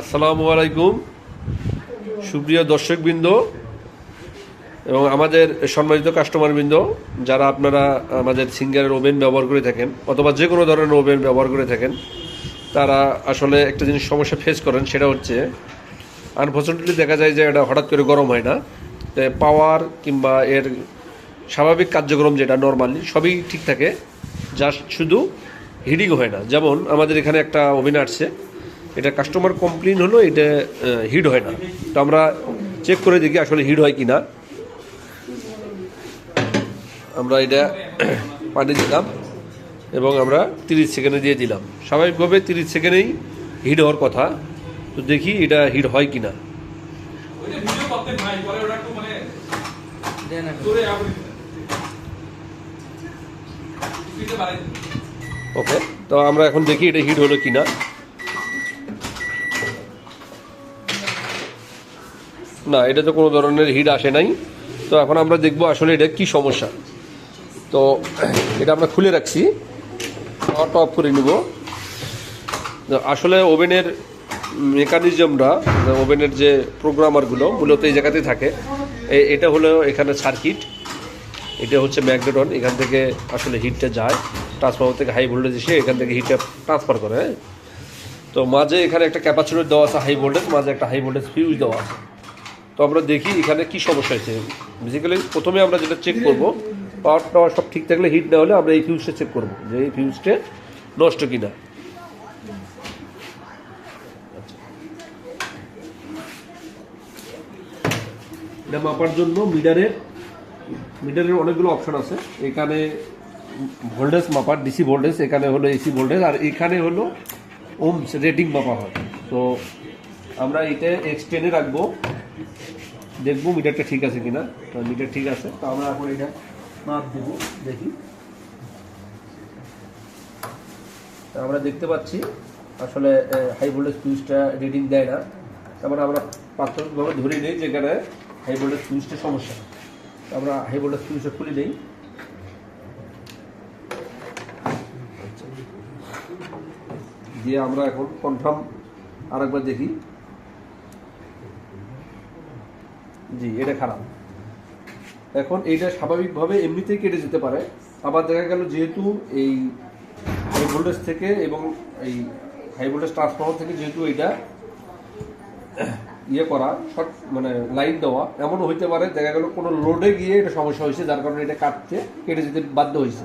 আসসালামু আলাইকুম। সুপ্রিয় দর্শকবৃন্দ এবং আমাদের সম্মানিত কাস্টমারবৃন্দ, যারা আপনারা আমাদের সিঙ্গারের ওভেন ব্যবহার করে থাকেন, অথবা যে কোনো ধরনের ওভেন ব্যবহার করে থাকেন, তারা আসলে একটা জিনিস সমস্যা ফেস করেন, সেটা হচ্ছে আনফর্চুনেটলি দেখা যায় যে এটা হঠাৎ করে গরম হয় না। পাওয়ার কিংবা এর স্বাভাবিক কার্যক্রম যেটা নর্মালি সবই ঠিক থাকে জাস্ট শুধু হিডিং হয় না। যেমন আমাদের এখানে একটা ওভেন আসছে এটা কাস্টমার কমপ্লেন হলো, এটা হিট হয় না। তো আমরা চেক করে দেখি আসলে হিট হয় কি না আমরা এটা পানি দিলাম এবং আমরা তিরিশ সেকেন্ডে দিয়ে দিলাম। স্বাভাবিকভাবে তিরিশ সেকেন্ডেই হিট হওয়ার কথা। তো দেখি এটা হিট হয় কি না। ওকে তো আমরা এখন দেখি এটা হিট হলো কি না না, এটা তো কোনো ধরনের হিট আসে নাই। তো এখন আমরা দেখব আসলে এটা কি সমস্যা। তো এটা আমরা খুলে রাখছি। পাওয়ারটা অফ করে নিব। আসলে ওভেনের মেকানিজমটা, ওভেনের যে প্রোগ্রামারগুলো মূলত এই জায়গাতেই থাকে। এটা হলো এখানে সার্কিট। এটা হচ্ছে ম্যাগনেটন। এখান থেকে আসলে হিটটা যায়। ট্রান্সফর্মার থেকে হাই ভোল্টেজ এসে এখান থেকে হিটটা ট্রান্সফার করে হ্যাঁ? তো মাঝে এখানে একটা ক্যাপাসিটর দেওয়া আছে হাই ভোল্টেজ মাঝে একটা হাই ভোল্টেজ ফিউজ দেওয়া আছে। তো আমরা দেখি এখানে কি সমস্যা হয়েছে। বেসিক্যালি প্রথমে আমরা যেটা চেক করব পাওয়ার টাওয়ার সব ঠিক থাকলে হিট না হলে আমরা এই ফিউজটা চেক করব যে এই ফিউজটা নষ্ট কিনা। এটা মাপার জন্য মিটারের মিটারের অনেকগুলো অপশন আছে। এখানে ভোল্টেজ মাপার ডিসি ভোল্টেজ এখানে হলো এসি ভোল্টেজ আর এখানে হলো ওমস রেটিং মাপা হয়। তো আমরা এটা এক্সটেনে রাখব। দেখব, মিটারটা ঠিক আছে কিনা? তো মিটার ঠিক আছে, তো আমরা এখন এটা মাপ দেব, দেখি। আমরা দেখতে পাচ্ছি, আসলে হাই ভোল্টেজ ফিউজটা রিডিং দেয় না। তারপরে আমরা প্রাথমিকভাবে ধরে নিই যেখানে হাই ভোল্টেজ ফিউজটা সমস্যা। আমরা হাই ভোল্টেজ ফিউজটা খুলে নিই দিয়ে আমরা এখন কনফার্ম আরেকবার দেখি। জি, এটা খারাপ। এখন এইটা স্বাভাবিকভাবে এমনিতেই কেটে যেতে পারে। আবার দেখা গেল যেহেতু এই হাই ভোল্টেজ থেকে এবং এই হাই ভোল্টেজ ট্রান্সফর্মার থেকে যেহেতু এইটা ইয়ে করা শর্ট মানে লাইন দেওয়া, এমনও হইতে পারে, দেখা গেল কোনো লোডে গিয়ে এটা সমস্যা হয়েছে, যার কারণে এটা কাটতে, কেটে যেতে বাধ্য হয়েছে।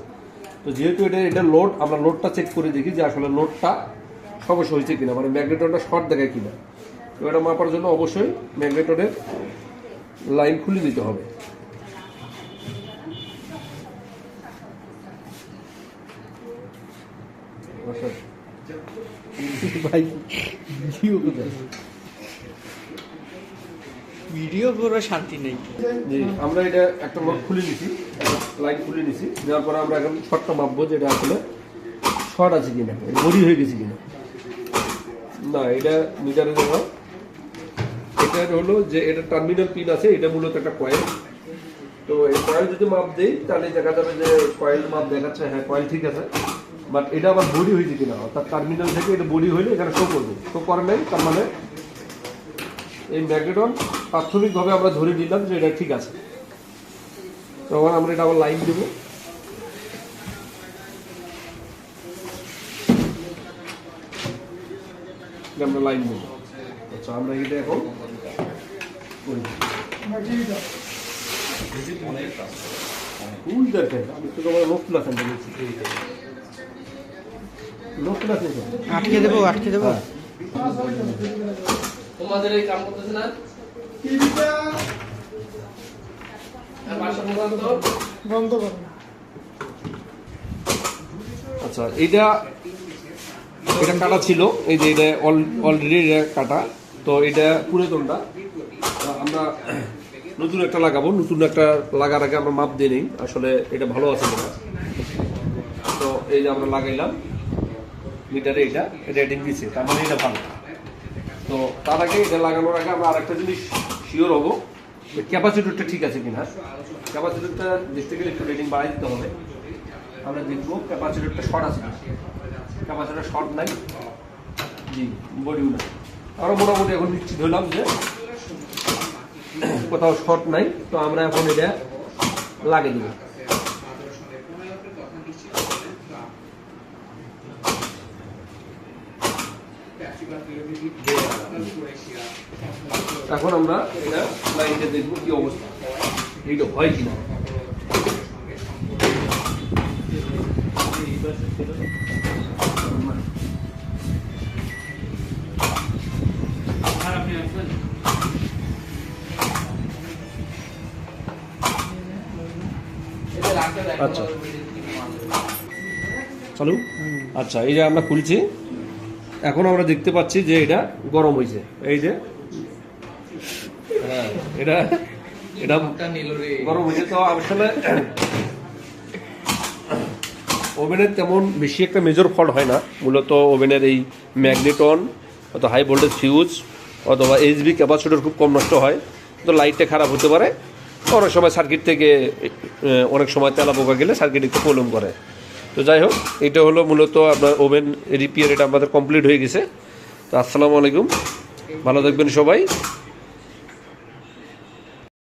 তো যেহেতু এটা এটা লোড আমরা লোডটা চেক করে দেখি যে আসলে লোডটা সমস্যা হয়েছে কিনা মানে ম্যাগনেটরটা শর্ট দেখায় কিনা। তো এটা মাপার জন্য অবশ্যই ম্যাগনেটরের লাইন খুলে দিতে হবে। ভিডিও করে শান্তি নেই। জি আমরা এটা একটা লোড খুলে নিছি লাইন খুলে নিছি দেওয়ার পরে আমরা এখন শর্টটা মাপবো যে এটা আসলে শর্ট আছে কিনা বড়ি হয়ে গেছে কিনা। না এটা মিটারে দেওয়া এটা হলো যে এটা টার্মিনাল পিন আছে, এটা মূলত একটা কয়েল তো এই কয়েল যদি মাপ দেই, তাহলে দেখা যাবে যে কয়েল মাপ দেখাচ্ছে হ্যাঁ কয়েল ঠিক আছে। বাট এটা আবার বডি হয়েছে কিনা? অর্থাৎ টার্মিনাল থেকে এটা বডি হইলে এখানে শো করবে। শো করে নাই, তার মানে এই ম্যাগনেটন প্রাথমিকভাবে আমরা ধরে নিলাম যে এটা ঠিক আছে। তখন আমরা এটা আবার লাইন দেবো। আমরা লাইন দেবো। আচ্ছা আমরা এটা এখন ফুল দেখেন আমি তো তোমার আটকে দেবো আটকে দেবো। তোমাদের এই কাম করতেছে না? বন্ধ তো? আচ্ছা এইটা এটা কাটা ছিল। এই যে এটা অলরেডি এটা কাটা। তো এটা পুরাতনটা। আমরা নতুন একটা লাগাবো, নতুন একটা লাগার আগে আমরা মাপ দিয়ে নিই, আসলে এটা ভালো আছে কিনা তো এই যে আমরা লাগাইলাম মিটারে এটা রেটিং দিচ্ছে তার মানে এটা ভালো। তো তার আগে এটা লাগানোর আগে আমরা আরেকটা জিনিস শিওর হব ক্যাপাসিটরটা ঠিক আছে কিনা। ক্যাপাসিটরটা দেখতে গেলে একটু রেটিং বাড়াই দিতে হবে। আমরা দেখব ক্যাপাসিটরটা শর্ট আছে ক্যাপাসিটর শর্ট নাই, জি বডিও নাই আমরা মোটামুটি এখন নিশ্চিত হলাম যে কোথাও শর্ট নাই, তো আমরা এখন এটা লাগিয়ে দেবো। এখন আমরা এটা লাইনটা দেখব কি অবস্থা। এইটা হয় কিনা। আচ্ছা। চালু? আচ্ছা এই যে আমরা খুলছি। এখন আমরা দেখতে পাচ্ছি যে এটা গরম হয়েছে এই যে হ্যাঁ এটা এটা গরম হয়েছে তো আসলে ওভেনের তেমন বেশি একটা মেজর ফল্ট হয় না। মূলত ওভেনের এই ম্যাগনেটন অথবা হাই ভোল্টেজ ফিউজ অথবা এইচবি ক্যাপাসিটর খুব কম নষ্ট হয়। তো লাইটটা খারাপ হতে পারে। অনেক সময় সার্কিট থেকে অনেক সময় তেলা পোকা গেলে সার্কিট একটু প্রবলেম করে। তো যাই হোক, এটা হলো মূলত আপনার ওভেন রিপেয়ার এটা আমাদের কমপ্লিট হয়ে গেছে। তো আসসালামু আলাইকুম। ভালো থাকবেন সবাই।